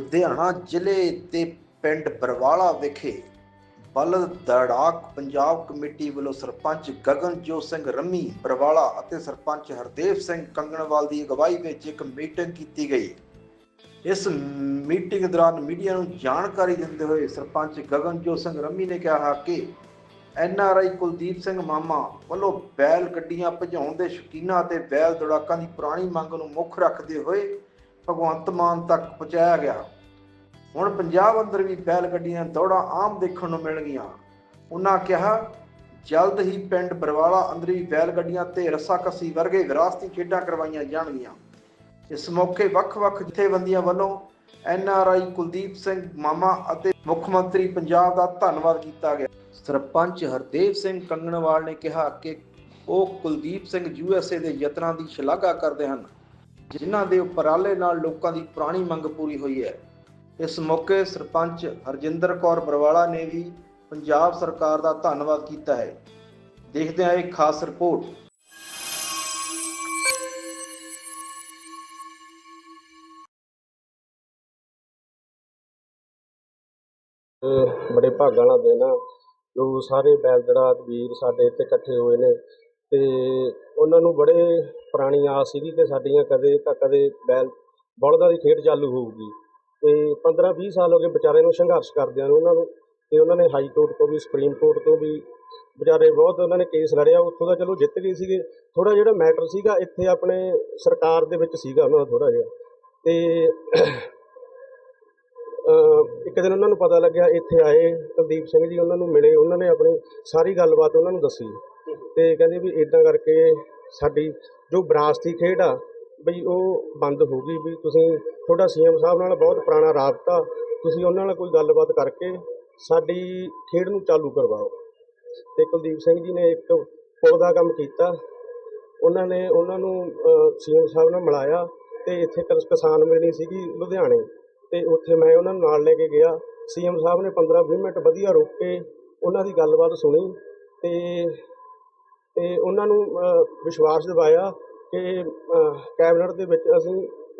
ਲੁਧਿਆਣਾ ਜ਼ਿਲ੍ਹੇ ਦੇ ਪਿੰਡ ਬਰਵਾਲਾ ਵਿਖੇ ਬਲਦ ਦੜਾਕ ਪੰਜਾਬ ਕਮੇਟੀ ਵੱਲੋਂ ਸਰਪੰਚ ਗਗਨਜੋਤ ਸਿੰਘ ਰੰਮੀ, ਬਰਵਾਲਾ ਅਤੇ ਸਰਪੰਚ ਹਰਦੇਵ ਸਿੰਘ ਕੰਗਣਵਾਲ ਦੀ ਅਗਵਾਈ ਵਿੱਚ ਇੱਕ ਮੀਟਿੰਗ ਕੀਤੀ ਗਈ। ਇਸ ਮੀਟਿੰਗ ਦੌਰਾਨ ਮੀਡੀਆ ਨੂੰ ਜਾਣਕਾਰੀ ਦਿੰਦੇ ਹੋਏ ਸਰਪੰਚ ਗਗਨਜੋਤ ਸਿੰਘ ਰੰਮੀ ਨੇ ਕਿਹਾ ਕਿ N R I Kuldeep Singh ਮਾਮਾ ਵੱਲੋਂ ਬੈਲ ਗੱਡੀਆਂ ਭਜਾਉਣ ਦੇ ਸ਼ੌਕੀਨਾਂ ਅਤੇ ਬੈਲ ਦੜਾਕਾਂ ਦੀ ਪੁਰਾਣੀ ਮੰਗ ਨੂੰ ਮੁੱਖ ਰੱਖਦੇ ਹੋਏ ਭਗਵੰਤ ਮਾਨ ਤੱਕ ਪਹੁੰਚਾਇਆ ਗਿਆ। ਹੁਣ ਪੰਜਾਬ ਅੰਦਰ ਵੀ ਬੈਲ ਗੱਡੀਆਂ ਦੌੜਾਂ ਆਮ ਦੇਖਣ ਨੂੰ ਮਿਲਣਗੀਆਂ ਉਹਨਾਂ ਕਿਹਾ, ਜਲਦ ਹੀ ਪਿੰਡ ਬਰਵਾਲਾ ਅੰਦਰ ਵੀ ਬੈਲ ਗੱਡੀਆਂ ਤੇ ਰੱਸਾਕੱਸੀ ਵਰਗੇ ਵਿਰਾਸਤੀ ਖੇਡਾਂ ਕਰਵਾਈਆਂ ਜਾਣਗੀਆਂ। ਇਸ ਮੌਕੇ ਵੱਖ-ਵੱਖ ਜਥੇਬੰਦੀਆਂ ਵੱਲੋਂ N R I Kuldeep Singh, ਮਾਮਾ ਅਤੇ ਮੁੱਖ ਮੰਤਰੀ ਪੰਜਾਬ ਦਾ ਧੰਨਵਾਦ ਕੀਤਾ ਗਿਆ। ਸਰਪੰਚ ਹਰਦੇਵ ਸਿੰਘ ਕੰਗਣਵਾਲ ਨੇ ਕਿਹਾ ਕਿ ਉਹ ਕੁਲਦੀਪ ਸਿੰਘ ਯੂਐਸਏ ਦੇ ਯਤਨਾਂ ਦੀ ਸ਼ਲਾਘਾ ਕਰਦੇ ਹਨ। ਜਿਨ੍ਹਾਂ ਦੇ ਉਪਰਾਲੇ ਨਾਲ ਲੋਕਾਂ ਦੀ ਪੁਰਾਣੀ ਮੰਗ ਪੂਰੀ ਹੋਈ ਹੈ। ਇਸ ਮੌਕੇ ਸਰਪੰਚ ਹਰਜਿੰਦਰ ਕੌਰ ਬਰਵਾਲਾ ਨੇ ਵੀ ਪੰਜਾਬ ਸਰਕਾਰ ਦਾ ਧੰਨਵਾਦ ਕੀਤਾ ਹੈ। ਦੇਖਦੇ ਹਾਂ ਇਹ ਖਾਸ ਰਿਪੋਰਟ। ਬੜੇ ਭਾਗਾਂ ਨਾਲ ਦੇਣਾ ਜੋ ਸਾਰੇ ਬੈਲਦੜਾ ਵੀਰ ਸਾਡੇ ਇੱਥੇ ਇਕੱਠੇ ਹੋਏ ਨੇ ਤੇ ਉਹਨਾਂ ਨੂੰ ਬੜੇ ਪੁਰਾਣੀ ਆਸ ਸੀਗੀ ਕਿ ਸਾਡੀਆਂ ਕਦੇ ਤਾਂ ਕਦੇ ਬੈਲ ਬਲਦਾਂ ਦੀ ਖੇਡ ਚਾਲੂ ਹੋਊਗੀ। ਤੇ 15 20 ਸਾਲ ਹੋ ਗਏ ਵਿਚਾਰੇ ਨੂੰ ਸੰਘਰਸ਼ ਕਰਦਿਆਂ ਨੂੰ ਉਹਨਾਂ ਨੂੰ ਤੇ ਉਹਨਾਂ ਨੇ ਹਾਈ ਕੋਰਟ ਤੋਂ ਵੀ, ਸੁਪਰੀਮ ਕੋਰਟ ਤੋਂ ਵੀ ਵਿਚਾਰੇ ਬਹੁਤ ਉਹਨਾਂ ਨੇ ਕੇਸ ਲੜਿਆ। ਉੱਥੋਂ ਦਾ ਚਲੋ ਜਿੱਤ ਗਏ ਸੀਗੇ। ਥੋੜਾ ਜਿਹੜਾ ਮੈਟਰ ਸੀਗਾ, ਇੱਥੇ ਆਪਣੇ ਸਰਕਾਰ ਦੇ ਵਿੱਚ ਸੀਗਾ ਉਹਨਾਂ ਦਾ ਥੋੜਾ ਜਿਹਾ। ਤੇ ਇੱਕ ਦਿਨ ਉਹਨਾਂ ਨੂੰ ਪਤਾ ਲੱਗਿਆ, ਇੱਥੇ ਆਏ ਕੁਲਦੀਪ ਸਿੰਘ ਜੀ, ਉਹਨਾਂ ਨੂੰ ਮਿਲੇ। ਉਹਨਾਂ ਨੇ ਆਪਣੀ ਸਾਰੀ ਗੱਲਬਾਤ ਉਹਨਾਂ ਨੂੰ ਦੱਸੀ। ਤੇ ਕਹਿੰਦੇ ਵੀ ਇਦਾਂ ਕਰਕੇ ਸਾਡੀ ਜੋ ਵਿਰਾਸਤੀ ਖੇਡ ਆ, ਬਈ ਉਹ ਬੰਦ ਹੋ ਗਈ ਵੀ ਤੁਸੀਂ ਤੁਹਾਡਾ ਸੀਐਮ ਸਾਹਿਬ ਨਾਲ ਬਹੁਤ ਪੁਰਾਣਾ ਰਾਬਤਾ, ਤੁਸੀਂ ਉਹਨਾਂ ਨਾਲ ਕੋਈ ਗੱਲਬਾਤ ਕਰਕੇ ਸਾਡੀ ਖੇਡ ਨੂੰ ਚਾਲੂ ਕਰਵਾਓ। ਤੇ ਕੁਲਦੀਪ ਸਿੰਘ ਜੀ ਨੇ ਇੱਕ ਪੁਲ ਦਾ ਕੰਮ ਕੀਤਾ, ਉਹਨਾਂ ਨੇ ਉਹਨਾਂ ਨੂੰ ਸੀਐਮ ਸਾਹਿਬ ਨਾਲ ਮਿਲਾਇਆ ਤੇ ਇੱਥੇ ਕਿਸ- ਕਿਸਾਨ ਮੇਲੀ ਸੀਗੀ ਲੁਧਿਆਣੇ, ਤੇ ਉੱਥੇ ਮੈਂ ਉਹਨਾਂ ਨੂੰ ਨਾਲ ਲੈ ਕੇ ਗਿਆ। ਸੀਐਮ ਸਾਹਿਬ ਨੇ 15-20 ਮਿੰਟ ਵਧੀਆ ਰੁਕ ਕੇ ਉਹਨਾਂ ਦੀ ਗੱਲਬਾਤ ਸੁਣੀ ਤੇ ਤੇ ਉਹਨਾਂ ਨੂੰ ਵਿਸ਼ਵਾਸ ਦਿਵਾਇਆ ਕਿ ਕੈਬਨਿਟ ਦੇ ਵਿੱਚ ਅਸੀਂ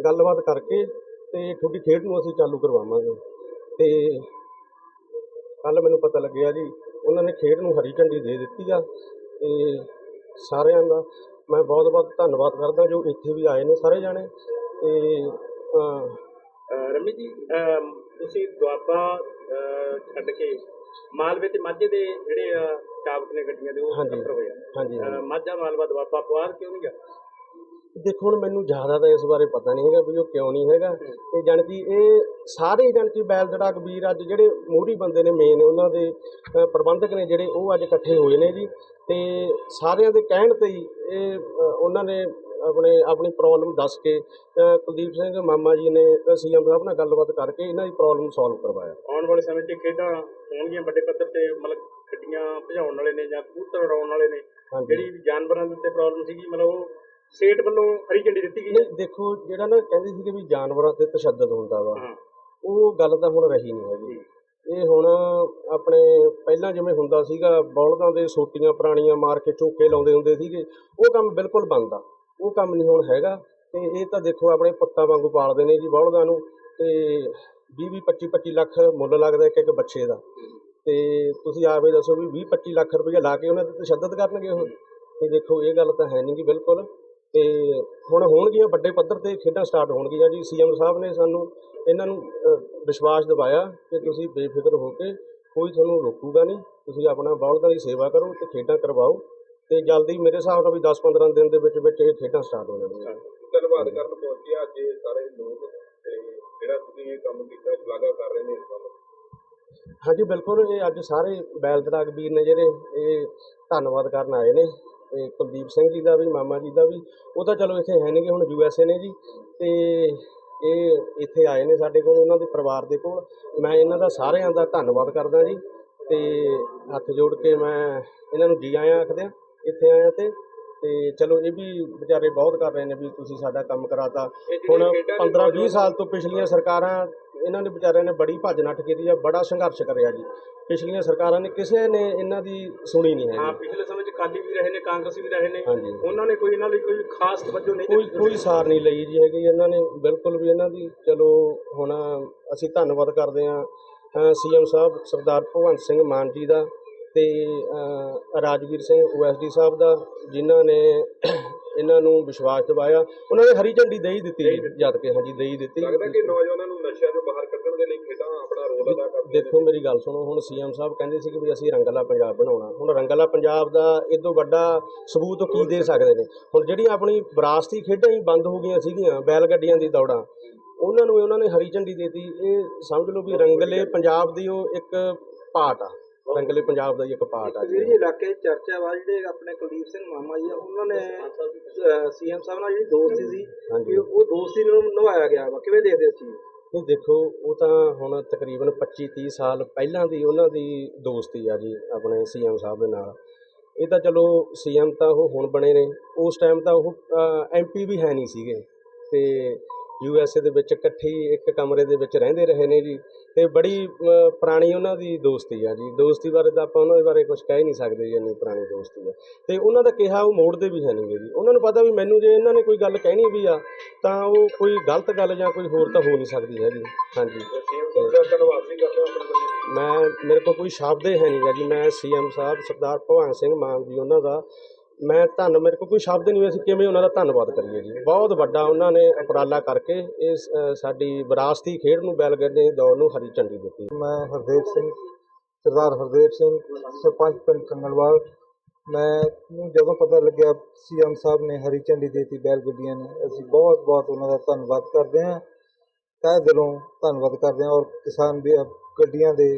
ਗੱਲਬਾਤ ਕਰਕੇ ਤੇ ਤੁਹਾਡੀ ਖੇਡ ਨੂੰ ਅਸੀਂ ਚਾਲੂ ਕਰਵਾਵਾਂਗੇ। ਤੇ ਕੱਲ ਮੈਨੂੰ ਪਤਾ ਲੱਗਿਆ ਜੀ, ਉਹਨਾਂ ਨੇ ਖੇਡ ਨੂੰ ਹਰੀ ਝੰਡੀ ਦੇ ਦਿੱਤੀ ਆ ਤੇ ਸਾਰਿਆਂ ਦਾ ਮੈਂ ਬਹੁਤ ਬਹੁਤ ਧੰਨਵਾਦ ਕਰਦਾ ਜੋ ਇੱਥੇ ਵੀ ਆਏ ਨੇ ਸਾਰੇ ਜਾਣੇ ਤੇ ਰਮੀ ਜੀ ਤੁਸੀਂ ਦੁਆਬਾ ਛੱਡ ਕੇ ਮਾਲਵੇ ਤੇ ਮਾਝੇ ਦੇ ਜਿਹੜੇ ਅਹ, ਚਾਬਕ ਨੇ ਗੱਡੀਆਂ ਦੇ ਉਹ ਹਾਂਜੀ। ਸਫਰ ਹੋਏ ਆ। ਹਾਂਜੀ ਹਾਂਜੀ। ਮਾਝਾ ਮਾਲਵਾ ਦੁਆਬਾ ਪਵਾਰ ਕਿਉਂ ਨਹੀਂ ਗਿਆ? ਦੇਖੋ ਹੁਣ ਮੈਨੂੰ ਜ਼ਿਆਦਾ ਤਾਂ ਇਸ ਬਾਰੇ ਪਤਾ ਨਹੀਂ ਹੈਗਾ ਵੀ ਉਹ ਕਿਉਂ ਨਹੀਂ ਹੈਗਾ। ਤੇ ਜਾਣੀ ਕਿ ਇਹ ਸਾਰੇ ਜਾਣੀ ਕਿ ਬੈਲ ਜਿਹੜਾ ਕਬੀਰ ਅੱਜ ਜਿਹੜੇ ਮੋਹਰੀ ਬੰਦੇ ਨੇ ਮੇਨ ਉਹਨਾਂ ਦੇ ਅ, ਪ੍ਰਬੰਧਕ ਨੇ ਜਿਹੜੇ ਉਹ ਅੱਜ ਇਕੱਠੇ ਹੋਏ ਨੇ ਜੀ। ਤੇ ਸਾਰਿਆਂ ਦੇ ਕਹਿਣ ਤੇ ਹੀ ਇਹ ਅ, ਉਹਨਾਂ ਨੇ ਆਪਣੇ ਆਪਣੀ ਪ੍ਰੋਬਲਮ ਦੱਸ ਕੇ ਅ, ਕੁਲਦੀਪ ਸਿੰਘ ਮਾਮਾ ਜੀ ਨੇ ਸੀਐਮ ਸਾਹਿਬ ਨਾਲ ਗੱਲਬਾਤ ਕਰਕੇ ਇਹਨਾਂ ਦੀ ਪ੍ਰੋਬਲਮ ਸੋਲਵ ਕਰਵਾਇਆ। ਆਉਣ ਵਾਲੇ ਸਮੇਂ 'ਚ ਖੇਡਾਂ ਹੋਣਗੀਆਂ ਵੱਡੇ ਪੱਧਰ ਤੇ ਮਤਲਬ ਗੱਡੀਆਂ ਭਜਾਉਣ ਵਾਲੇ ਨੇ ਜਾਂ ਕਬੂਤਰ ਉਡਾਉਣ ਵਾਲੇ ਨੇ ਹਾਂਜੀ। ਜਿਹੜੀ ਜਾਨਵਰਾਂ ਦੇ ਉੱਤੇ ਪ੍ਰੋਬਲਮ ਸੀਗੀ ਮਤਲਬ ਉਹ ਸਟੇਟ ਵੱਲੋਂ ਹਰੀ ਝੰਡੀ ਦਿੱਤੀ ਗਈ। ਹੈ ਨਹੀਂ ਦੇਖੋ ਜਿਹੜਾ ਨਾ ਕਹਿੰਦੇ ਸੀਗੇ ਵੀ ਜਾਨਵਰਾਂ ਤੇ ਤਸ਼ੱਦਦ ਹੁੰਦਾ ਵਾ ਹਾਂ। ਉਹ ਗੱਲ ਤਾਂ ਹੁਣ ਰਹੀ ਨਹੀਂ ਹੈਗੀ। ਇਹ ਹੁਣ ਆਪਣੇ ਪਹਿਲਾਂ ਜਿਵੇਂ ਹੁੰਦਾ ਸੀਗਾ ਬੌਲਦਾਂ ਦੇ ਸੋਟੀਆਂ ਪੁਰਾਣੀਆਂ ਮਾਰ ਕੇ ਚੋਕੇ ਲਾਉਂਦੇ ਹੁੰਦੇ ਸੀਗੇ ਉਹ ਕੰਮ ਬਿਲਕੁਲ ਬੰਦ ਆ। ਉਹ ਕੰਮ ਨਹੀਂ ਹੁਣ ਹੈਗਾ। ਤੇ ਇਹ ਤਾਂ ਦੇਖੋ, ਆਪਣੇ ਪੁੱਤਾਂ ਵਾਂਗੂ ਪਾਲਦੇ ਨੇ ਜੀ ਬੌਲਦਾਂ ਨੂੰ। ਤੇ 20 20 25 25 ਲੱਖ ਮੁੱਲ ਲੱਗਦਾ ਇੱਕ ਇੱਕ ਬੱਚੇ ਦਾ। ਤੇ ਤੁਸੀਂ ਆਪੇ ਦੱਸੋ ਵੀ 20 25 ਲੱਖ ਰੁਪਏ ਲਾ ਕੇ ਉਹਨਾਂ ਤੇ ਤਸ਼ੱਦਦ ਕਰਨਗੇ ਉਹ। ਤੇ ਦੇਖੋ, ਇਹ ਗੱਲ ਤਾਂ ਹੈ ਨਹੀਂ ਜੀ ਬਿਲਕੁਲ। ਤੇ ਹੁਣ ਹੋਣਗੀਆਂ ਵੱਡੇ ਪੱਧਰ ਤੇ ਖੇਡਾਂ ਸਟਾਰਟ ਹੋਣਗੀਆਂ ਜੀ। ਸੀਐਮ ਸਾਹਿਬ ਨੇ ਸਾਨੂੰ ਇਹਨਾਂ ਨੂੰ ਵਿਸ਼ਵਾਸ ਦਿਵਾਇਆ ਕਿ ਤੁਸੀਂ ਬੇਫਿਕਰ ਹੋ ਕੇ ਕੋਈ ਤੁਹਾਨੂੰ ਰੋਕੂਗਾ ਨਹੀਂ। ਤੁਸੀਂ ਆਪਣਾ ਬੌਲਦਾਂ ਦੀ ਸੇਵਾ ਕਰੋ ਤੇ ਖੇਡਾਂ ਕਰਵਾਓ। ਤੇ ਜਲਦੀ ਮੇਰੇ ਹਿਸਾਬ ਨਾਲ ਵੀ 10-15 ਦਿਨ ਦੇ ਵਿੱਚ ਵਿੱਚ ਇਹ ਖੇਡਾਂ ਸਟਾਰਟ ਹੋ ਜਾਣਗੀਆਂ। ਧੰਨਵਾਦ ਕਰਨ ਪਹੁੰਚੇ ਅੱਜ ਇਹ ਸਾਰੇ ਲੋਕ ਤੇ ਜਿਹੜਾ ਤੁਸੀਂ ਇਹ ਕੰਮ ਕੀਤਾ ਸ਼ਲਾਘਾ ਕਰ ਰਹੇ ਨੇ ਇਸ ਦੀ। ਹਾਂਜੀ ਬਿਲਕੁਲ ਇਹ ਅੱਜ ਸਾਰੇ ਬੈਲ ਦੜਾਕ ਵੀਰ ਨੇ ਜਿਹੜੇ ਇਹ ਧੰਨਵਾਦ ਕਰਨ ਆਏ ਨੇ। ਤੇ ਕੁਲਦੀਪ ਸਿੰਘ ਜੀ ਦਾ ਵੀ ਮਾਮਾ ਜੀ ਦਾ ਵੀ ਉਹ ਤਾਂ ਚਲੋ ਇੱਥੇ ਹੈ ਨਹੀਂਗੇ ਹੁਣ ਯੂ ਐਸ ਏ ਨੇ ਜੀ। ਤੇ ਇਹ ਇੱਥੇ ਆਏ ਨੇ ਸਾਡੇ ਕੋਲ ਉਹਨਾਂ ਦੇ ਪਰਿਵਾਰ ਦੇ ਕੋਲ। ਮੈਂ ਇਹਨਾਂ ਦਾ ਸਾਰਿਆਂ ਦਾ ਧੰਨਵਾਦ ਕਰਦਾ ਜੀ। ਤੇ ਹੱਥ ਜੋੜ ਕੇ ਮੈਂ ਇਹਨਾਂ ਨੂੰ ਜੀ ਆਇਆਂ ਆਖਦਿਆਂ। ਇੱਥੇ ਆਇਆ ਤੇ ਤੇ ਚਲੋ ਇਹ ਵੀ ਵਿਚਾਰੇ ਬਹੁਤ ਕਰ ਰਹੇ ਨੇ ਵੀ ਤੁਸੀਂ ਸਾਡਾ ਕੰਮ ਕਰਾਤਾ। ਹੁਣ ਖੇਡਾਂ ਨੇ 15 20 ਨੌਜਵਾਨ- ਸਾਲ ਤੋਂ ਪਿਛਲੀਆਂ ਸਰਕਾਰਾਂ ਇਹਨਾਂ ਨੇ ਵਿਚਾਰਿਆਂ ਨੇ ਬੜੀ ਭੱਜ ਨੱਠ ਕੀਤੀ ਆ ਬੜਾ ਸੰਘਰਸ਼ ਕਰਿਆ ਜੀ। ਪਿਛਲੀਆਂ ਸਰਕਾਰਾਂ ਨੇ ਕਿਸੇ ਨੇ ਇਹਨਾਂ ਦੀ ਸੁਣੀ ਨਹੀਂ ਹਾਂ ਹੈਗੀ ਪਿਛਲੇ ਸਮੇਂ 'ਚ ਕਾਲੀ ਵੀ ਰਹੇ ਨੇ ਕਾਂਗਰਸੀ ਵੀ ਰਹੇ ਨੇ। ਹਾਂਜੀ। ਉਹਨਾਂ ਨੇ ਕੋਈ ਇਹਨਾਂ ਲਈ ਕੋਈ ਖਾਸ ਤਵੱਜੋ ਨਹੀਂ ਕੋਈ ਦਿੱਤੀ। ਕੋਈ ਸਾਰ ਨਹੀਂ ਲਈ ਜੀ ਹੈਗੀ ਇਹਨਾਂ ਨੇ ਬਿਲਕੁਲ ਵੀ ਇਹਨਾਂ ਦੀ ਚਲੋ ਹੁਣ ਅਸੀਂ ਧੰਨਵਾਦ ਕਰਦੇ ਹਾਂ ਸੀਐਮ ਸਾਹਿਬ ਸਰਦਾਰ ਭਗਵੰਤ ਸਿੰਘ ਮਾਨ ਜੀ ਦਾ ਤੇ ਅ, ਰਾਜਵੀਰ ਸਿੰਘ ਓਐਸਡੀ ਸਾਹਿਬ ਦਾ ਜਿਨ੍ਹਾਂ ਨੇ ਇਹਨਾਂ ਨੂੰ ਵਿਸ਼ਵਾਸ ਦਿਵਾਇਆ। ਉਹਨਾਂ ਨੇ ਹਰੀ ਝੰਡੀ ਦੇ ਹੀ ਦਿੱਤੀ ਜਦ ਕਿ ਹਾਂਜੀ ਦੇ ਹੀ ਦਿੱਤੀ। ਲੱਗਦਾ ਕਿ ਨੌਜਵਾਨਾਂ ਨੂੰ ਨਸ਼ਿਆਂ ਤੋਂ ਬਾਹਰ ਕੱਢਣ ਦੇ ਲਈ ਖੇਡਾਂ ਆਪਣਾ ਰੋਲ ਅਦਾ ਕਰਦੀਆਂ ਦੇਖੋ ਮੇਰੀ ਗੱਲ ਸੁਣੋ ਹੁਣ ਸੀਐਮ ਸਾਹਿਬ ਕਹਿੰਦੇ ਸੀ ਕਿ ਵੀ ਅਸੀਂ ਰੰਗਲਾ ਪੰਜਾਬ ਬਣਾਉਣਾ। ਹੁਣ ਰੰਗਲਾ ਪੰਜਾਬ ਦਾ ਤੋਂ ਵੱਡਾ ਸਬੂਤ ਕੀ ਦੇ ਸਕਦੇ ਨੇ? ਹੁਣ ਜਿਹੜੀਆਂ ਆਪਣੀ ਵਿਰਾਸਤੀ ਖੇਡਾਂ ਹੀ ਬੰਦ ਹੋ ਗਈਆਂ ਸੀਗੀਆਂ ਬੈਲ ਗੱਡੀਆਂ ਦੀ ਦੌੜਾਂ ਉਹਨਾਂ ਨੂੰ ਉਹਨਾਂ ਨੇ ਹਰੀ ਝੰਡੀ ਦੇਤੀ। ਇਹ ਸਮਝ ਲਓ ਵੀ ਰੰਗਲੇ ਪੰਜਾਬ ਦੀ ਉਹ ਇੱਕ ਪਾਰਟ ਆ। ਰੰਗਲੇ ਪੰਜਾਬ ਦਾ ਹੀ ਇੱਕ ਪਾਰਟ ਆ ਜੀ। ਜੀ ਇਲਾਕੇ ਚਰਚਾ ਵਾ ਜਿਹੜੇ ਆਪਣੇ ਕੁਲਦੀਪ ਸਿੰਘ ਮਾਮਾ ਜੀ ਆ ਉਹਨਾਂ ਨੇ ਸੀਐਮ ਸਾਹਿਬ ਨਾਲ ਜਿਹੜੀ ਦੋਸਤੀ ਸੀ ਹਾਂਜੀ। ਕਿ ਉਹ ਦੋਸਤੀ ਨੂੰ ਨਿਭਾਇਆ ਗਿਆ ਵਾ। ਕਿਵੇਂ ਦੇਖਦੇ ਹੋ ਤੁਸੀਂ ਨਹੀਂ ਦੇਖੋ ਉਹ ਤਾਂ ਹੁਣ ਤਕਰੀਬਨ 25 30 ਸਾਲ ਪਹਿਲਾਂ ਦੀ ਉਹਨਾਂ ਦੀ ਦੋਸਤੀ ਆ ਜੀ ਆਪਣੇ ਸੀਐਮ ਸਾਹਿਬ ਦੇ ਨਾਲ। ਇਹ ਤਾਂ ਚਲੋ ਸੀਐਮ ਤਾਂ ਉਹ ਹੁਣ ਬਣੇ ਨੇ। ਉਸ ਟਾਈਮ ਤਾਂ ਉਹ ਐਮਪੀ ਵੀ ਹੈ ਨਹੀਂ ਸੀਗੇ। ਤੇ ਯੂ ਐੱਸ ਏ ਦੇ ਵਿੱਚ ਇਕੱਠੀ ਇੱਕ ਕਮਰੇ ਦੇ ਵਿੱਚ ਰਹਿੰਦੇ ਰਹੇ ਨੇ ਜੀ। ਤੇ ਬੜੀ ਪੁਰਾਣੀ ਉਹਨਾਂ ਦੀ ਦੋਸਤੀ ਆ ਜੀ। ਦੋਸਤੀ ਬਾਰੇ ਤਾਂ ਆਪਾਂ ਉਹਨਾਂ ਦੇ ਬਾਰੇ ਕੁਝ ਕਹਿ ਹੀ ਨਹੀਂ ਸਕਦੇ ਜੀ, ਇੰਨੀ ਪੁਰਾਣੀ ਦੋਸਤੀ ਆ। ਤੇ ਉਹਨਾਂ ਦਾ ਕਿਹਾ ਉਹ ਮੋੜ ਦੇ ਵੀ ਹੈ ਨਹੀਂਗੇ ਜੀ। ਉਹਨਾਂ ਨੂੰ ਪਤਾ ਵੀ ਮੈਨੂੰ ਜੇ ਇਹਨਾਂ ਨੇ ਕੋਈ ਗੱਲ ਕਹਿਣੀ ਵੀ ਆ, ਤਾਂ ਉਹ ਕੋਈ ਗਲਤ ਗੱਲ ਜਾਂ ਕੋਈ ਹੋਰ ਤਾਂ ਹੋ ਨਹੀਂ ਸਕਦੀ ਹੈਗੀ ਹਾਂਜੀ। ਧੰਨਵਾਦ ਮੈਂ, ਮੇਰੇ ਕੋਲ ਕੋਈ ਸ਼ਬਦ ਹੈ ਨਹੀਂ ਗਾ ਜੀ। ਮੈਂ ਸੀਐਮ ਸਾਹਿਬ ਸਰਦਾਰ ਭਗਵੰਤ ਸਿੰਘ ਮਾਨ ਜੀ, ਉਹਨਾਂ ਦਾ ਮੈਂ ਧੰਨ, ਮੇਰੇ ਕੋਲ ਕੋਈ ਸ਼ਬਦ ਨਹੀਂ ਅਸੀਂ ਕਿਵੇਂ ਉਹਨਾਂ ਦਾ ਧੰਨਵਾਦ ਕਰੀਏ ਜੀ। ਬਹੁਤ ਵੱਡਾ ਉਹਨਾਂ ਨੇ ਉਪਰਾਲਾ ਕਰਕੇ ਇਸ ਸਾਡੀ ਵਿਰਾਸਤੀ ਖੇਡ ਨੂੰ ਬੈਲਗੱਡੀ ਦੀ ਦੌੜ ਨੂੰ ਹਰੀ ਝੰਡੀ ਦਿੱਤੀ। ਮੈਂ ਹਰਦੇਵ ਸਿੰਘ, ਸਰਦਾਰ ਹਰਦੇਵ ਸਿੰਘ, ਸਰਪੰਚ ਪਿੰਡ ਕੰਗਲਵਾਲ। ਮੈਂ ਨੂੰ ਜਦੋਂ ਪਤਾ ਲੱਗਿਆ ਸੀਐਮ ਸਾਹਿਬ ਨੇ ਹਰੀ ਝੰਡੀ ਦੇਤੀ ਬੈਲ ਗੱਡੀਆਂ ਨੇ, ਅਸੀਂ ਬਹੁਤ ਬਹੁਤ ਉਹਨਾਂ ਦਾ ਧੰਨਵਾਦ ਕਰਦੇ ਹਾਂ। ਤਹਿ ਦਿਲੋਂ ਧੰਨਵਾਦ ਕਰਦੇ ਹਾਂ ਔਰ ਕਿਸਾਨ ਵੀ ਗੱਡੀਆਂ ਦੇ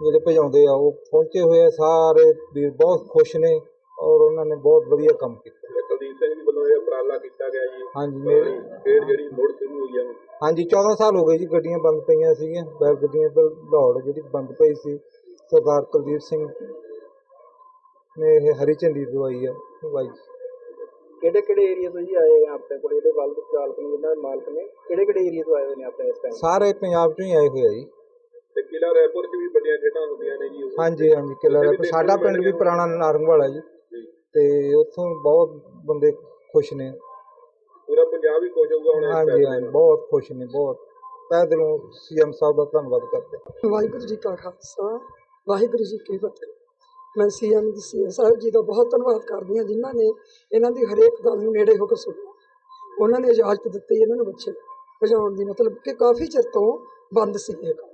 ਜਿਹੜੇ ਭਜਾਉਂਦੇ ਆ, ਉਹ ਪਹੁੰਚੇ ਹੋਏ ਆ। ਸਾਰੇ ਵੀਰ ਬਹੁਤ ਖੁਸ਼ ਨੇ। ਔਰ ਉਹਨਾਂ ਨੇ ਬਹੁਤ ਵਧੀਆ ਕੰਮ ਕੀਤਾ। ਕੁਲਦੀਪ ਸਿੰਘ ਜੀ ਵੱਲੋਂ ਇਹ ਉਪਰਾਲਾ ਕੀਤਾ ਗਿਆ ਜੀ। ਹਾਂਜੀ ਮੇਰੇ ਖੇਡ ਜਿਹੜੀ ਮੁੜ ਸ਼ੁਰੂ ਹੋਈ ਆ ਹਾਂਜੀ 14 ਸਾਲ ਹੋ ਗਏ ਜੀ ਗੱਡੀਆਂ ਬੰਦ ਪਈਆਂ ਸੀਗੀਆਂ। ਬੈਲ ਗੱਡੀਆਂ ਤੋਂ ਦੌੜ ਜਿਹੜੀ ਬੰਦ ਪਈ ਸੀ ਸਰਦਾਰ ਕੁਲਦੀਪ ਸਿੰਘ ਨੇ ਇਹ ਹਰੀ ਝੰਡੀ ਦਵਾਈ ਆ ਦਵਾਈ। ਕਿਹੜੇ ਕਿਹੜੇ ਏਰੀਆ ਤੋਂ ਜੀ ਆਏ ਆ ਆਪਣੇ ਕੋਲ? ਜਿਹੜੇ ਬਲਦ ਚਾਲਕ ਨੇ ਇਹਨਾਂ ਦੇ ਮਾਲਕ ਨੇ ਕਿਹੜੇ ਕਿਹੜੇ ਏਰੀਆ ਤੋਂ ਆਏ ਹੋਏ ਨੇ ਆਪਣੇ ਇਸ ਟਾਈਮ ਸਾਰੇ ਪੰਜਾਬ ਚੋਂ ਹੀ ਆਏ ਹੋਏ ਆ ਜੀ। ਤੇ ਕਿਲਾ ਰਾਏਪੁਰ 'ਚ ਵੀ ਵੱਡੀਆਂ ਖੇਡਾਂ ਹੁੰਦੀਆਂ ਨੇ ਜੀ। ਹਾਂਜੀ ਹਾਂਜੀ ਕਿਲਾ ਦਾ ਸਾਡਾ ਪਿੰਡ ਵੀ ਪੁਰਾਣਾ ਨਾਰੰਗ ਵਾਲਾ ਜੀ। ਤੇ ਉੱਥੋਂ ਬਹੁਤ ਬੰਦੇ ਖੁਸ਼ ਨੇ। ਪੂਰਾ ਪੰਜਾਬ ਹੀ ਖੁਸ਼ ਹੋਊਗਾ ਹੁਣ ਇਸ ਹਾਂਜੀ ਫੈਸਲੇ ਹਾਂਜੀ ਨਾਲ। ਬਹੁਤ ਖੁਸ਼ ਨੇ ਬਹੁਤ। ਤਹਿ ਦਿਲੋਂ ਸੀਐਮ ਸਾਹਿਬ ਦਾ ਧੰਨਵਾਦ ਕਰਦੇ ਹਾਂ। ਵਾਹਿਗੁਰੂ ਜੀ ਕਾ ਖਾਲਸਾ ਵਾਹਿਗੁਰੂ ਜੀ ਕੀ ਫਤਿਹ। ਮੈਂ ਸੀਐਮ ਜੀ ਸੀ ਸਾਹਿਬ ਜੀ ਦਾ ਬਹੁਤ ਧੰਨਵਾਦ ਕਰਦੀ ਹਾਂ ਜਿਨ੍ਹਾਂ ਨੇ ਇਹਨਾਂ ਦੀ ਹਰੇਕ ਗੱਲ ਨੂੰ ਨੇੜੇ ਹੋ ਕੇ ਸੁਣਿਆ। ਉਹਨਾਂ ਨੇ ਇਜਾਜ਼ਤ ਦਿੱਤੀ ਇਹਨਾਂ ਨੂੰ ਬੱਚੇ ਭਜਾਉਣ ਦੀ। ਮਤਲਬ ਕਿ ਕਾਫੀ ਚਿਰ ਤੋਂ ਬੰਦ ਸੀ ਇਹ ਕੰਮ।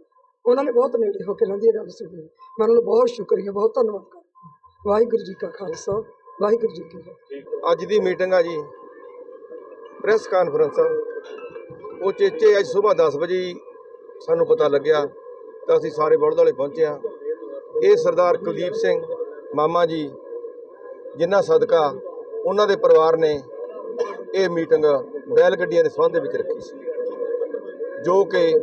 ਉਹਨਾਂ ਨੇ ਬਹੁਤ ਨੇੜੇ ਹੋ ਕੇ ਇਹਨਾਂ ਦੀ ਇਹ ਗੱਲ ਸੁਣੀ। ਮੈਂ ਉਹਨਾਂ ਦਾ ਬਹੁਤ ਸ਼ੁਕਰੀਆ ਬਹੁਤ ਧੰਨਵਾਦ ਕਰਦੀ ਹਾਂ। ਵਾਹਿਗੁਰੂ ਜੀ ਕਾ ਖਾਲਸਾ। ਵਾਹਿਗੁਰੂ ਜੀ ਕੀ ਫਤਿਹ। ਅੱਜ ਦੀ ਮੀਟਿੰਗ ਆ ਜੀ। ਪ੍ਰੈਸ ਕਾਨਫਰੰਸ ਆ। ਉਹ ਚੇਚੇ ਅੱਜ ਸਵੇਰ 10 ਵਜੇ ਸਾਨੂੰ ਪਤਾ ਲੱਗਿਆ ਤਾਂ ਅਸੀਂ ਸਾਰੇ ਬਲਦ ਵਾਲੇ ਪਹੁੰਚੇ ਆ ਇਹ ਸਰਦਾਰ ਕੁਲਦੀਪ ਸਿੰਘ ਮਾਮਾ ਜੀ ਜਿਨ੍ਹਾਂ ਸਦਕਾ ਉਹਨਾਂ ਦੇ ਪਰਿਵਾਰ ਨੇ ਇਹ ਮੀਟਿੰਗ ਬੈਲ ਗੱਡੀਆਂ ਦੇ ਸੰਬੰਧ ਵਿੱਚ ਰੱਖੀ ਸੀ। ਜੋ ਕਿ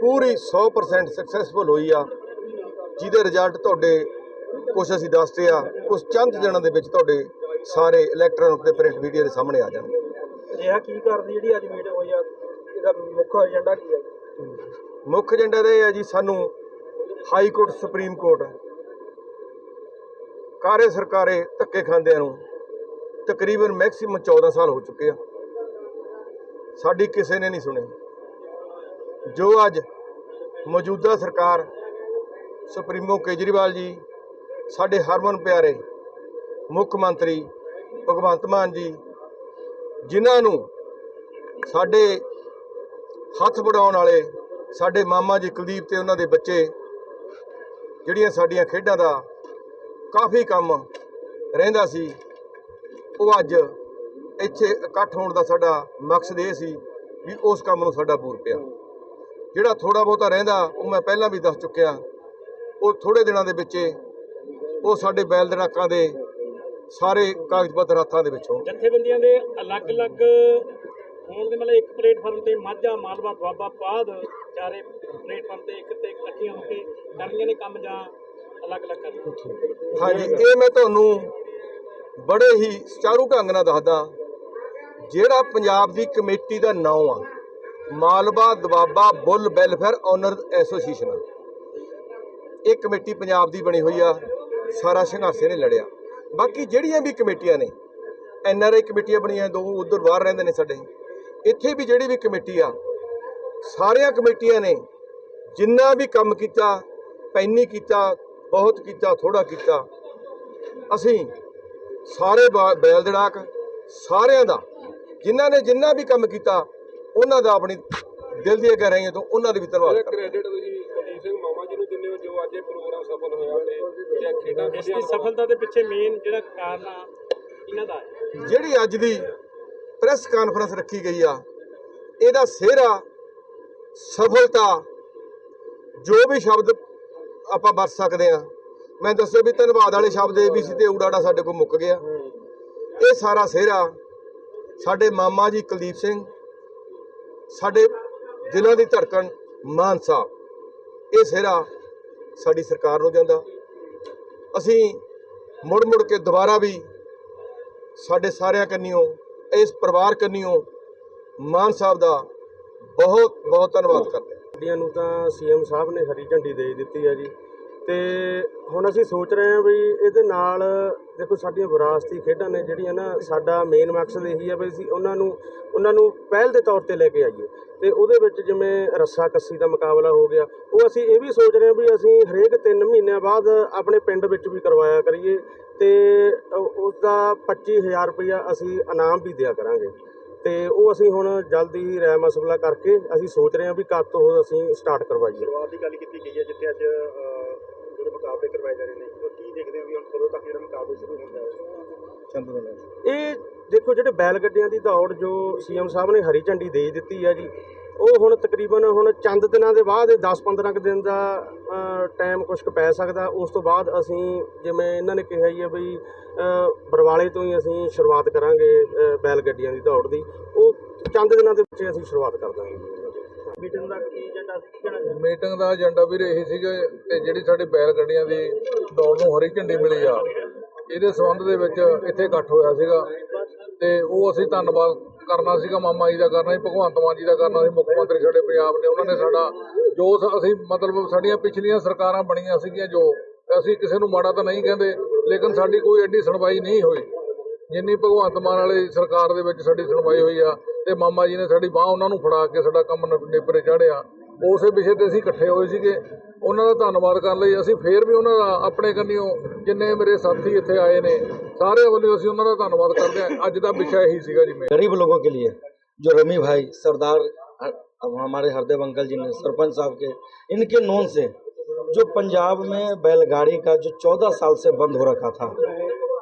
ਪੂਰੀ 100% ਸਕਸੈਸਫੁਲ ਹੋਈ ਆ। ਜਿਹਦੇ ਰਿਜ਼ਲਟ ਤੁਹਾਡੇ ਕੁਝ ਅਸੀਂ ਦੱਸਦੇ ਆ ਕੁਝ ਚੰਦ ਦਿਨਾਂ ਦੇ ਵਿੱਚ ਤੁਹਾਡੇ ਸਾਰੇ ਇਲੈਕਟ੍ਰੋਨਿਕ ਤੇ ਪ੍ਰਿੰਟ ਮੀਡੀਆ ਦੇ ਸਾਹਮਣੇ ਆ ਜਾਣਗੇ। ਅਜਿਹਾ ਕੀ ਕਰਦੀ ਜਿਹੜੀ ਅੱਜ ਮੀਟਿੰਗ ਹੋਈ ਆ? ਇਹਦਾ ਮੁੱਖ ਏਜੰਡਾ ਕੀ ਹੈ? ਮੁੱਖ ਏਜੰਡਾ ਇਹ ਹੈ ਜੀ ਸਾਨੂੰ ਹਾਈ ਕੋਰਟ ਸੁਪਰੀਮ ਕੋਰਟ ਕਾਰੇ ਸਰਕਾਰੇ ਧੱਕੇ ਖਾਂਦਿਆਂ ਨੂੰ ਤਕਰੀਬਨ ਮੈਕਸਿਮਮ 14 ਸਾਲ ਹੋ ਚੁੱਕੇ ਆ। ਸਾਡੀ ਕਿਸੇ ਨੇ ਨਹੀਂ ਸੁਣੀ ਜੋ ਅੱਜ ਮੌਜੂਦਾ ਸਰਕਾਰ ਸੁਪਰੀਮੋ ਕੇਜਰੀਵਾਲ ਜੀ ਸਾਡੇ ਹਰਮਨ ਪਿਆਰੇ ਮੁੱਖ ਮੰਤਰੀ ਭਗਵੰਤ ਮਾਨ ਜੀ, ਜਿਨ੍ਹਾਂ ਨੂੰ ਸਾਡੇ ਹੱਥ ਵਡਾਉਣ ਵਾਲੇ ਸਾਡੇ ਮਾਮਾ ਜੀ ਕੁਲਦੀਪ ਤੇ ਉਹਨਾਂ ਦੇ ਬੱਚੇ, ਜਿਹੜੀਆਂ ਸਾਡੀਆਂ ਖੇਡਾਂ ਦਾ ਕਾਫੀ ਕੰਮ ਰਹਿੰਦਾ ਸੀ, ਉਹ ਅੱਜ ਇੱਥੇ ਇਕੱਠ ਹੋਣ ਦਾ ਸਾਡਾ ਮਕਸਦ ਇਹ ਸੀ ਵੀ ਉਸ ਕੰਮ ਨੂੰ ਸਾਡਾ ਪੂਰ ਪਿਆ। ਜਿਹੜਾ ਥੋੜਾ ਬਹੁਤਾ ਰਹਿੰਦਾ, ਉਹ ਮੈਂ ਪਹਿਲਾਂ ਵੀ ਦੱਸ ਚੁੱਕਿਆ, ਉਹ ਥੋੜੇ ਦਿਨਾਂ ਦੇ ਵਿੱਚ ਉਹ ਸਾਡੇ ਬੈਲ ਦੜਾਕਾਂ ਦੇ ਸਾਰੇ ਕਾਗਜ਼ ਪੱਤਰ ਹੱਥਾਂ ਦੇ ਵਿੱਚ। ਜਥੇਬੰਦੀਆਂ ਦੇ ਅਲੱਗ-ਅਲੱਗ ਹੋਣ ਦੇ ਮਤਲਬ ਇੱਕ ਪਲੇਟਫਾਰਮ ਤੇ ਮਾਝਾ ਮਾਲਵਾ ਦੁਆਬਾ ਪਾਦ ਚਾਰੇ ਪਲੇਟਫਾਰਮ ਤੇ ਇੱਕ ਤੇ ਇਕੱਠੀਆਂ ਹੋ ਕੇ ਕਰਨੀਆਂ ਨੇ ਕੰਮ ਜਾਂ ਅਲੱਗ-ਅਲੱਗ ਕਰਨੀਆਂ ਹਾਂਜੀ ਇਹ ਮੈਂ ਤੁਹਾਨੂੰ ਬੜੇ ਹੀ ਸੁਚਾਰੂ ਢੰਗ ਨਾਲ ਦੱਸਦਾ ਜਿਹੜਾ ਪੰਜਾਬ ਦੀ ਕਮੇਟੀ ਦਾ ਨਾਂ ਆ Malwa Doaba bull welfare owner association ਇਹ ਕਮੇਟੀ ਪੰਜਾਬ ਦੀ ਬਣੀ ਹੋਈ ਆ। ਸਾਰਾ ਸੰਘਰਸ਼ ਨੇ ਲੜਿਆ। ਬਾਕੀ ਜਿਹੜੀਆਂ ਵੀ ਕਮੇਟੀਆਂ ਨੇ, ਐਨ ਆਰ ਆਈ ਕਮੇਟੀਆਂ ਬਣੀਆਂ, ਦੋ ਉਧਰ ਬਾਹਰ ਰਹਿੰਦੇ ਨੇ ਸਾਡੇ। ਇੱਥੇ ਵੀ ਜਿਹੜੀ ਵੀ ਕਮੇਟੀ ਆ, ਸਾਰੀਆਂ ਕਮੇਟੀਆਂ ਨੇ ਜਿੰਨਾ ਵੀ ਕੰਮ ਕੀਤਾ, ਪੈਨੀ ਕੀਤਾ, ਬਹੁਤ ਕੀਤਾ ਥੋੜਾ ਕੀਤਾ, ਅਸੀਂ ਸਾਰੇ ਬਾ- ਬੈਲ ਦੜਾਕ ਸਾਰਿਆਂ ਦਾ, ਜਿਨ੍ਹਾਂ ਨੇ ਜਿੰਨਾ ਵੀ ਕੰਮ ਕੀਤਾ, ਉਹਨਾਂ ਦਾ ਆਪਣੀ ਦਿਲ ਦੀਆਂ ਗਹਿਰਾਈਆਂ ਤੋਂ ਉਹਨਾਂ ਦੇ ਵੀ ਧੰਨਵਾਦ ਇਹ ਕ੍ਰੈਡਿਟ ਤੁਸੀਂ ਕੁਲਦੀਪ ਸਿੰਘ ਮਾਮਾ ਜੀ ਨੂੰ ਦਿੰਦੇ ਹੋ ਜੋ ਅੱਜ ਇਹ ਪ੍ਰੋਗਰਾਮ ਸਫਲ ਹੋਇਆ ਤੇ ਇਹ ਖੇਡਾਂ ਇਸ ਦੀ ਸਫਲਤਾ ਦੇ ਪਿੱਛੇ ਮੇਨ ਜਿਹੜਾ ਕਾਰਨ ਆ ਇਹਨਾਂ ਦਾ ਹੈ। ਜਿਹੜੀ ਅੱਜ ਦੀ ਪ੍ਰੈਸ ਕਾਨਫਰੰਸ ਰੱਖੀ ਗਈ ਆ ਇਹਦਾ ਸਿਹਰਾ ਸਫਲਤਾ ਜੋ ਵੀ ਸ਼ਬਦ ਆਪਾਂ ਵਰਤ ਸਕਦੇ ਆ ਮੈਂ ਦੱਸਿਆ ਵੀ ਧੰਨਵਾਦ ਵਾਲੇ ਸ਼ਬਦ ਏਬੀਸੀ ਤੇ ਊੜਾੜਾ ਸਾਡੇ ਕੋਲ ਮੁੱਕ ਗਿਆ। ਇਹ ਸਾਰਾ ਸਿਹਰਾ ਸਾਡੇ ਮਾਮਾ ਜੀ ਕੁਲਦੀਪ ਸਿੰਘ ਸਾਡੇ ਦਿਲਾਂ ਦੀ ਧੜਕਣ ਮਾਨ ਸਾਹਿਬ, ਇਹ ਸਿਹਰਾ ਸਾਡੀ ਸਰਕਾਰ ਨੂੰ ਜਾਂਦਾ ਅਸੀਂ ਮੁੜ ਮੁੜ ਕੇ ਦੁਬਾਰਾ ਵੀ ਸਾਡੇ ਸਾਰਿਆਂ ਕੰਨਿਓ, ਇਸ ਪਰਿਵਾਰ ਕੰਨਿਓ ਮਾਨ ਸਾਹਿਬ ਦਾ ਬਹੁਤ ਬਹੁਤ ਧੰਨਵਾਦ ਕਰਦੇ ਹਾਂ। ਗੱਡੀਆਂ ਨੂੰ ਤਾਂ ਸੀਐਮ ਸਾਹਿਬ ਨੇ ਹਰੀ ਝੰਡੀ ਦੇ ਦਿੱਤੀ ਹੈ ਜੀ। ਤੇ ਹੁਣ ਅਸੀਂ ਸੋਚ ਰਹੇ ਹਾਂ ਵੀ ਇਹਦੇ ਨਾਲ ਦੇਖੋ ਸਾਡੀਆਂ ਵਿਰਾਸਤੀ ਖੇਡਾਂ ਨੇ ਜਿਹੜੀਆਂ ਨਾ, ਸਾਡਾ ਮੇਨ ਮਕਸਦ ਇਹੀ ਹੈ ਵੀ ਅਸੀਂ ਉਹਨਾਂ ਨੂੰ ਉਹਨਾਂ ਨੂੰ ਪਹਿਲ ਦੇ ਤੌਰ ਤੇ ਲੈ ਕੇ ਆਈਏ। ਤੇ ਉਹਦੇ ਵਿੱਚ ਜਿਵੇਂ ਰੱਸਾ ਕੱਸੀ ਦਾ ਮੁਕਾਬਲਾ ਹੋ ਗਿਆ ਉਹ ਅਸੀਂ ਇਹ ਵੀ ਸੋਚ ਰਹੇ ਹਾਂ ਵੀ ਅਸੀਂ ਹਰੇਕ 3 ਮਹੀਨਿਆਂ ਬਾਅਦ ਆਪਣੇ ਪਿੰਡ ਵਿੱਚ ਵੀ ਕਰਵਾਇਆ ਕਰੀਏ ਤੇ ਉਸ ਦਾ 25000 ਰੁਪਇਆ ਅਸੀਂ ਇਨਾਮ ਵੀ ਦਿਆ ਕਰਾਂਗੇ। ਤੇ ਉਹ ਅਸੀਂ ਹੁਣ ਜਲਦੀ ਹੀ ਰਾਇ ਮਸਲਾ ਕਰਕੇ ਅਸੀਂ ਸੋਚ ਰਹੇ ਹਾਂ ਵੀ ਕਦ ਤੋਂ ਅਸੀਂ ਸਟਾਰਟ ਕਰਵਾਈਏ। ਸ਼ੁਰੂਆਤ ਦੀ ਗੱਲ ਕੀਤੀ ਗਈ ਹੈ ਜਿੱਥੇ ਅੱਜ ਜਿਹੜੇ ਮੁਕਾਬਲੇ ਕਰਵਾਏ ਜਾ ਰਹੇ ਨੇ ਉਹ ਕੀ ਦੇਖਦੇ ਹੋ ਵੀ ਹੁਣ ਕਦੋਂ ਤੱਕ ਜਿਹੜਾ ਮੁਕਾਬਲੇ ਸ਼ੁਰੂ ਹੁੰਦਾ ਹੈ? ਇਹ ਦੇਖੋ ਜਿਹੜੇ ਬੈਲ ਗੱਡੀਆਂ ਦੀ ਦੌੜ ਜੋ ਸੀਐਮ ਸਾਹਿਬ ਨੇ ਹਰੀ ਝੰਡੀ ਦੇ ਦਿੱਤੀ ਹੈ ਜੀ ਉਹ ਹੁਣ ਤਕਰੀਬਨ ਹੁਣ ਚੰਦ ਦਿਨਾਂ ਦੇ ਬਾਅਦ ਇਹ 10-15 ਕੁ ਦਿਨ ਦਾ ਟਾਈਮ ਕੁਛ ਕੁ ਪੈ ਸਕਦਾ। ਉਸ ਤੋਂ ਬਾਅਦ ਅਸੀਂ ਜਿਵੇਂ ਇਹਨਾਂ ਨੇ ਕਿਹਾ ਹੀ ਹੈ ਵੀ ਅ, ਬਰਵਾਲੇ ਤੋਂ ਹੀ ਅਸੀਂ ਸ਼ੁਰੂਆਤ ਕਰਾਂਗੇ ਬੈਲ ਗੱਡੀਆਂ ਦੀ ਦੌੜ ਦੀ। ਉਹ ਚੰਦ ਦਿਨਾਂ ਦੇ ਵਿੱਚ ਅਸੀਂ ਸ਼ੁਰੂਆਤ ਕਰ ਦਾਂਗੇ। ਮੀਟਿੰਗ ਦਾ ਕੀ ਏਜੰਡਾ ਸੀ? ਕਹਿਣਾ ਮੀਟਿੰਗ ਦਾ ਏਜੰਡਾ ਵੀਰ ਇਹੀ ਸੀਗਾ ਤੇ ਜਿਹੜੀ ਸਾਡੀ ਬੈਲ ਗੱਡੀਆਂ ਦੀ ਦੌੜ ਨੂੰ ਹਰੀ ਝੰਡੀ ਮਿਲੀ ਆ ਇਹਦੇ ਸੰਬੰਧ ਦੇ ਵਿੱਚ ਇੱਥੇ ਇਕੱਠ ਹੋਇਆ ਸੀਗਾ। ਤੇ ਉਹ ਅਸੀਂ ਧੰਨਵਾਦ ਕਰਨਾ ਸੀਗਾ ਮਾਮਾ ਜੀ ਦਾ ਕਰਨਾ ਸੀ, ਭਗਵੰਤ ਮਾਨ ਜੀ ਦਾ ਕਰਨਾ ਸੀ, ਮੁੱਖ ਮੰਤਰੀ ਸਾਡੇ ਪੰਜਾਬ ਨੇ, ਉਹਨਾਂ ਨੇ ਸਾਡਾ ਜੋ ਸ- ਅਸੀਂ ਮਤਲਬ ਸਾਡੀਆਂ ਪਿਛਲੀਆਂ ਸਰਕਾਰਾਂ ਬਣੀਆਂ ਸੀਗੀਆਂ ਜੋ, ਅਸੀਂ ਕਿਸੇ ਨੂੰ ਮਾੜਾ ਤਾਂ ਨਹੀਂ ਕਹਿੰਦੇ, ਲੇਕਿਨ ਸਾਡੀ ਕੋਈ ਐਡੀ ਸੁਣਵਾਈ ਨਹੀਂ ਹੋਈ। ਜਿੰਨੀ ਭਗਵੰਤ ਮਾਨ ਵਾਲੀ ਸਰਕਾਰ ਦੇ ਵਿੱਚ ਸਾਡੀ ਸੁਣਵਾਈ ਹੋਈ ਆ, ਤੇ ਮਾਮਾ ਜੀ ਨੇ ਸਾਡੀ ਬਾਹ ਉਹਨਾਂ ਨੂੰ ਫੜਾ ਕੇ ਸਾਡਾ ਕੰਮ ਨ- ਨੇਪਰੇ ਚਾੜਿਆ ਉਸੇ ਵਿਸ਼ੇ ਤੇ ਅਸੀਂ ਇਕੱਠੇ ਹੋਏ ਸੀਗੇ। ਉਹਨਾਂ ਦਾ ਧੰਨਵਾਦ ਕਰਨ ਲਈ ਅਸੀਂ ਫੇਰ ਵੀ ਉਹਨਾਂ ਦਾ ਆਪਣੇ ਕੰਨਿਓ ਜਿੰਨੇ ਮੇਰੇ ਸਾਥੀ ਇੱਥੇ ਆਏ ਨੇ ਸਾਰੇ ਵੱਲੋਂ ਅਸੀਂ ਉਹਨਾਂ ਦਾ ਧੰਨਵਾਦ ਕਰਦੇ ਹਾਂ ਅੱਜ ਦਾ ਵਿਸ਼ਾ ਇਹੀ ਸੀਗਾ ਜੀ ਮੇਰਾ गरीब लोगों के लिए जो रमी भाई सरदार अब हमारे हरदेव अंकल जी ने सरपंच साहब के इनके नोन से जो पंजाब में बैलगाड़ी का जो चौदह साल से बंद हो रखा था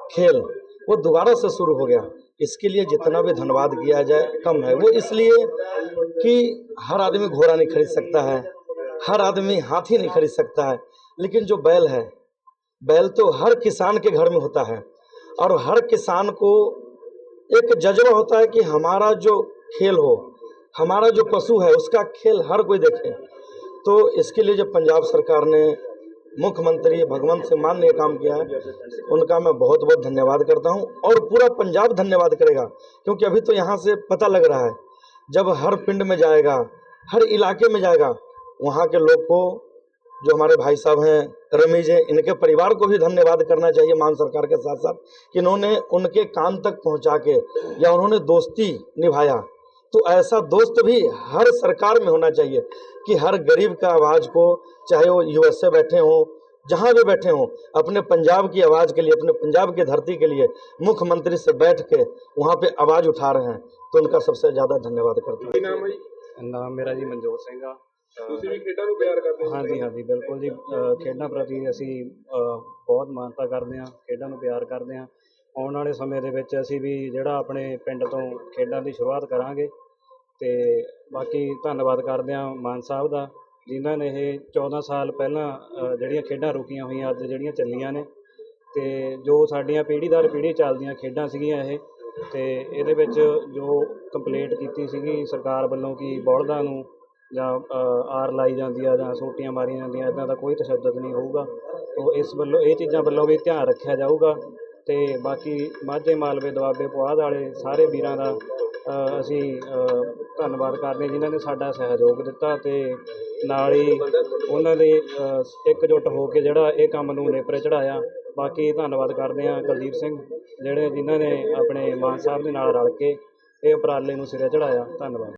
खेल वो दोबारा से शुरू हो गया इसके लिए जितना भी धन्यवाद किया जाए कम है वो इसलिए कि हर आदमी घोड़ा नहीं खरीद सकता है हर आदमी हाथी नहीं खरीद सकता है। लेकिन जो बैल है, बैल तो हर किसान के घर में होता है और हर किसान को एक जज्बा होता है कि हमारा जो खेल हो, हमारा जो पशु है, उसका खेल हर कोई देखे। तो इसके लिए जब पंजाब सरकार ने मुख्यमंत्री भगवंत सिंह मान ने काम किया है, उनका मैं बहुत बहुत धन्यवाद करता हूँ और पूरा पंजाब धन्यवाद करेगा, क्योंकि अभी तो यहाँ से पता लग रहा है, जब हर पिंड में जाएगा, हर इलाके में जाएगा वहाँ के लोग को जो हमारे भाई साहब हैं रमी हैं इनके परिवार को भी धन्यवाद करना चाहिए मान सरकार के साथ साथ कि इन्होंने उनके काम तक पहुँचा के या उन्होंने दोस्ती निभाया। तो ऐसा दोस्त भी हर सरकार में होना चाहिए कि हर गरीब का आवाज़ को चाहे वो यूएस से बैठे हों जहाँ भी बैठे हों अपने पंजाब की आवाज़ के लिए अपने पंजाब की धरती के लिए मुख्यमंत्री से बैठ के वहाँ पर आवाज़ उठा रहे हैं। तो उनका सबसे ज़्यादा धन्यवाद करता हूँ। नाम मेरा जी मंजोर सिंह ਤੁਸੀਂ ਵੀ ਖੇਡਾਂ ਨੂੰ ਪਿਆਰ ਕਰਦੇ ਹੋ ਹਾਂਜੀ ਹਾਂਜੀ ਬਿਲਕੁਲ ਜੀ। ਅ, ਖੇਡਾਂ ਪ੍ਰਤੀ ਅਸੀਂ ਅ, ਬਹੁਤ ਮਾਨਤਾ ਕਰਦੇ ਹਾਂ ਖੇਡਾਂ ਨੂੰ ਪਿਆਰ ਕਰਦੇ ਹਾਂ। ਆਉਣ ਵਾਲੇ ਸਮੇਂ ਦੇ ਵਿੱਚ ਅਸੀਂ ਵੀ ਜਿਹੜਾ ਆਪਣੇ ਪਿੰਡ ਤੋਂ ਖੇਡਾਂ ਦੀ ਸ਼ੁਰੂਆਤ ਕਰਾਂਗੇ। ਤੇ ਬਾਕੀ ਧੰਨਵਾਦ ਕਰਦੇ ਹਾਂ ਮਾਨ ਸਾਹਿਬ ਦਾ ਜਿਨ੍ਹਾਂ ਨੇ ਇਹ 14 ਸਾਲ ਪਹਿਲਾਂ ਅ, ਜਿਹੜੀਆਂ ਖੇਡਾਂ ਰੁਕੀਆਂ ਹੋਈਆਂ ਅੱਜ ਜਿਹੜੀਆਂ ਚੱਲੀਆਂ ਨੇ। ਤੇ ਜੋ ਸਾਡੀਆਂ ਪੀੜ੍ਹੀ ਦਰ ਪੀੜ੍ਹੀ ਚੱਲਦੀਆਂ ਖੇਡਾਂ ਸੀਗੀਆਂ ਇਹ ਤੇ ਇਹਦੇ ਵਿੱਚ ਜੋ ਕੰਪਲੇਂਟ ਕੀਤੀ ਸੀਗੀ ਸਰਕਾਰ ਵੱਲੋਂ ਕਿ ਬਲਦਾਂ ਨੂੰ ਜਾਂ ਆਰ ਲਾਈ ਜਾਂਦੀ ਆ ਜਾਂ ਸੋਟੀਆਂ ਮਾਰੀਆਂ ਜਾਂਦੀਆਂ ਇੱਦਾਂ ਦਾ ਕੋਈ ਤਸ਼ੱਦਦ ਨਹੀਂ ਹੋਊਗਾ। ਤੋ ਇਸ ਵੱਲੋਂ ਇਹ ਚੀਜ਼ਾਂ ਵੱਲੋਂ ਵੀ ਧਿਆਨ ਰੱਖਿਆ ਜਾਊਗਾ। ਅਤੇ ਬਾਕੀ ਮਾਝੇ ਮਾਲਵੇ ਦੁਆਬੇ ਪੁਆਧ ਵਾਲੇ ਸਾਰੇ ਵੀਰਾਂ ਦਾ ਅਸੀਂ ਧੰਨਵਾਦ ਕਰਦੇ ਜਿਨ੍ਹਾਂ ਨੇ ਸਾਡਾ ਸਹਿਯੋਗ ਦਿੱਤਾ ਅਤੇ ਨਾਲ ਹੀ ਉਹਨਾਂ ਦੇ ਅ, ਇਕਜੁੱਟ ਹੋ ਕੇ ਜਿਹੜਾ ਇਹ ਕੰਮ ਨੂੰ ਨੇਪਰੇ ਚੜਾਇਆ ਬਾਕੀ ਧੰਨਵਾਦ ਕਰਦੇ ਹਾਂ ਕੁਲਦੀਪ ਸਿੰਘ ਜਿਹੜੇ ਜਿਨ੍ਹਾਂ ਨੇ ਆਪਣੇ ਮਾਨ ਸਾਹਿਬ ਦੇ ਨਾਲ ਰਲ ਕੇ ਇਹ ਉਪਰਾਲੇ ਨੂੰ ਸਿਰੇ ਚੜਾਇਆ ਧੰਨਵਾਦ।